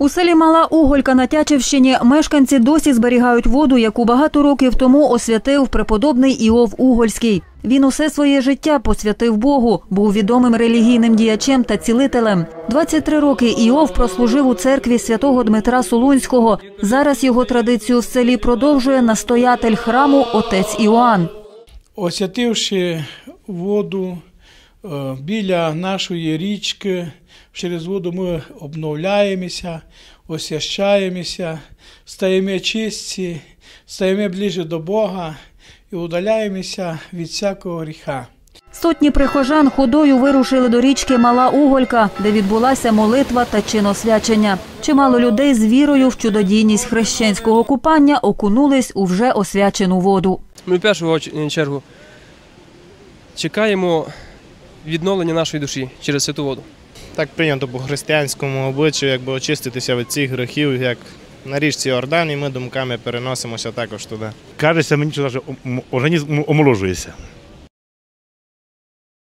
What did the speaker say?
У селі Мала Уголька на Тячівщині мешканці досі зберігають воду, яку багато років тому освятив преподобний Іов Угольський. Він усе своє життя посвятив Богу, був відомим релігійним діячем та цілителем. 23 роки Іов прослужив у церкві святого Дмитра Солунського. Зараз його традицію в селі продовжує настоятель храму отець Іоанн. освятивши воду біля нашої річки, через воду ми обновляємося, освящаємося, стаємо чисті, стаємо ближче до Бога і удаляємося від всякого гріха. Сотні прихожан ходою вирушили до річки Мала Уголька, де відбулася молитва та чиносвячення. Чимало людей з вірою в чудодійність хрещенського купання окунулись у вже освячену воду. Ми в першу чергу чекаємо відновлення нашої душі через святу воду. Так прийнято по християнському обличчю, якби очиститися від цих грехів, як на річці Ордан, і ми думками переносимося також туди. Кажеться мені, що навіть організм омоложується.